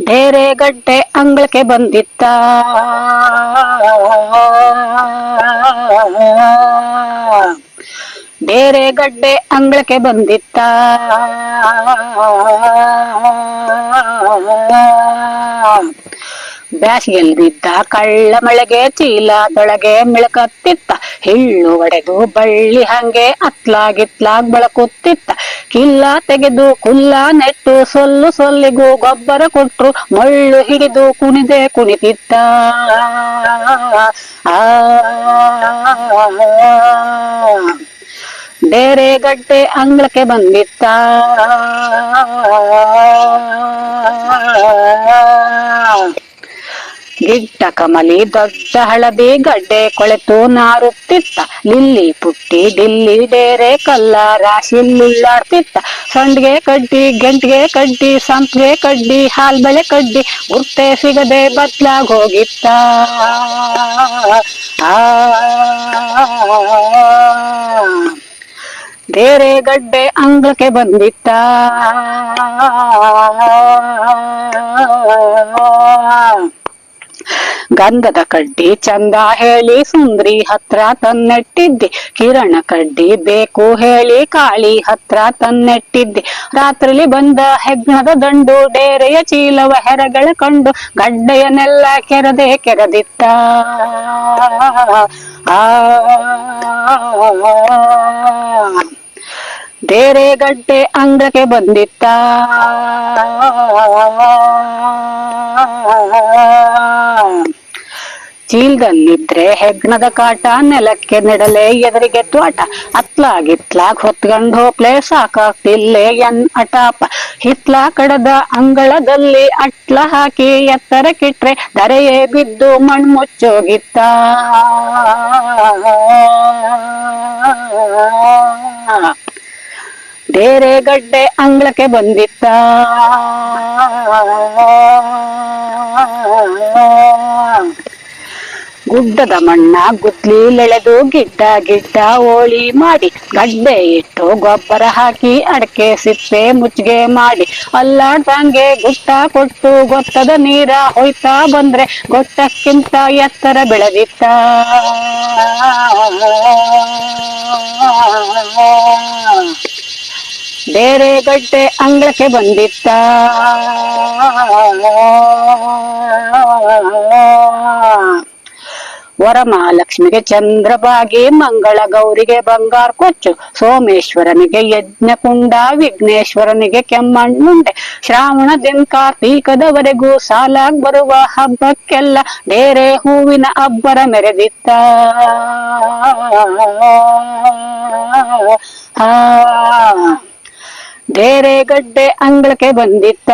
ಬೇರೆ ಗಡ್ಡೆ ಅಂಗಳಕ್ಕೆ ಬಂದಿತ್ತ. ಡೇರೆ ಗಡ್ಡೆ ಅಂಗಳಕ್ಕೆ ಬಂದಿತ್ತ. ಬ್ಯಾಸಿಗೆಲ್ ಬಿದ್ದ ಕಳ್ಳ ಮಳೆಗೆ ಚೀಲದೊಳಗೆ ಮಿಳಕತ್ತಿತ್ತ, ಹಿಳ್ಳು ಒಡೆದು ಬಳ್ಳಿ ಹಂಗೆ ಅತ್ಲಾಗಿತ್ಲಾಗ್ ಬಳಕುತ್ತಿತ್ತ. ಕಿಲ್ಲ ತೆಗೆದು ಕುಲ್ಲ ನೆಟ್ಟು ಸೊಲ್ಲು ಸೊಲ್ಲಿಗೂ ಗೊಬ್ಬರ ಕೊಟ್ರು ಮಳ್ಳು ಹಿಡಿದು ಕುಣಿದೆ ಕುಣಿತಿತ್ತ. ಬೇರೆ ಗಡ್ಡೆ ಅಂಗಳಕ್ಕೆ ಬಂದಿತ್ತ. ಗಿಡ್ಡ ಕಮಲಿ ದೊಡ್ಡ ಹಳದಿ ಗಡ್ಡೆ ಕೊಳೆತು ನಾರುತ್ತಿತ್ತ ಲಿಲ್ಲಿ ಪುಟ್ಟಿ, ಡಿಲ್ಲಿ ಡೇರೆ ಕಲ್ಲ ರಾಶಿ ಉಳ್ಳಾಡ್ತಿತ್ತ. ಸಂಡ್ಗೆ ಕಡ್ಡಿ, ಗಂಟ್ಗೆ ಕಡ್ಡಿ, ಸಂಪ್ಗೆ ಕಡ್ಡಿ ಹಾಲ್ ಬೆಳೆ ಕಡ್ಡಿ, ಗುರ್ತೆ ಸಿಗದೆ ಬದ್ಲಾಗ ಹೋಗಿತ್ತ. ಆ. ಬೇರೆ ಗಡ್ಡೆ ಅಂಗಕ್ಕೆ ಬಂದಿತ್ತ. ಗಂಧದ ಕಡ್ಡಿ ಚಂದ ಹೇಳಿ ಸುಂದ್ರಿ ಹತ್ರ ತನ್ನೆಟ್ಟಿದ್ದೆ ಕಿರಣ ಕಡ್ಡಿ ಬೇಕು ಹೇಳಿ ಕಾಳಿ ಹತ್ರ ತನ್ನೆಟ್ಟಿದ್ದೆ ರಾತ್ರಿಲಿ ಬಂದ ಹೆಗ್ನದ ದಂಡು ಡೇರೆಯ ಚೀಲವ ಹೆರಗಳ ಕಂಡು ಗಡ್ಡೆಯನ್ನೆಲ್ಲ ಕೆರದೆ ಕೆರೆದಿತ್ತ ಡೇರೆ ಗಡ್ಡೆ ಅಂಗಕ್ಕೆ ಬಂದಿತ್ತ ಚೀಲದಲ್ಲಿದ್ರೆ ಹೆಗ್ನದ ಕಾಟ, ನೆಲಕ್ಕೆ ನೆಡಲೆ ಎದುರಿಗೆ ತ್ವಾಟ. ಅತ್ಲಾಗಿತ್ಲಾಗ್ ಹೊತ್ಕೊಂಡ್ ಹೋಗ್ಲೆ ಸಾಕಾಗ್ತಿಲ್ಲೆ ಎನ್ ಅಟಾಪ. ಹಿತ್ಲ ಕಡದ ಅಂಗಳದಲ್ಲಿ ಅಟ್ಲ ಹಾಕಿ ಎತ್ತರಕ್ಕಿಟ್ರೆ ಧರೆಯೇ ಬಿದ್ದು ಮಣ್ ಮುಚ್ಚೋಗಿತ್ತ. ಬೇರೆ ಗಡ್ಡೆ ಅಂಗಳಕ್ಕೆ ಬಂದಿತ್ತ. ಗುಡ್ಡದ ಮಣ್ಣ ಗುದ್ಲಿಲೆಳೆದು ಗಿಡ್ಡ ಗಿಡ್ಡ ಓಳಿ ಮಾಡಿ, ಗಡ್ಡೆ ಇಟ್ಟು ಗೊಬ್ಬರ ಹಾಕಿ ಅಡಕೆ ಸಿಪ್ಪೆ ಮುಚ್ಚಿಗೆ ಮಾಡಿ. ಅಲ್ಲಾಡ್ದಂಗೆ ಗುಟ್ಟ ಕೊಟ್ಟು ಗೊತ್ತದ ನೀರ ಹೊಯ್ತಾ ಬಂದ್ರೆ ಗೊಟ್ಟಕ್ಕಿಂತ ಎತ್ತರ ಬೆಳೆದಿತ್ತ. ಬೇರೆ ಗಡ್ಡೆ ಅಂಗಳಕ್ಕೆ ಬಂದಿತ್ತ. ವರಮಹಾಲಕ್ಷ್ಮಿಗೆ ಚಂದ್ರಭಾಗಿ ಮಂಗಳ ಗೌರಿಗೆ ಬಂಗಾರ ಕೊಚ್ಚು, ಸೋಮೇಶ್ವರನಿಗೆ ಯಜ್ಞ ಕುಂಡ ವಿಘ್ನೇಶ್ವರನಿಗೆ ಕೆಮ್ಮಣ್ಣುಂಡೆ ಶ್ರಾವಣದಿಂದ ಕಾರ್ತೀಕದವರೆಗೂ ಸಾಲಾಗ್ ಬರುವ ಹಬ್ಬಕ್ಕೆಲ್ಲ ಬೇರೆ ಹೂವಿನ ಅಬ್ಬರ ಮೆರೆದಿತ್ತ. ಬೇರೆ ಗಡ್ಡೆ ಅಂಗಳಕ್ಕೆ ಬಂದಿತ್ತ.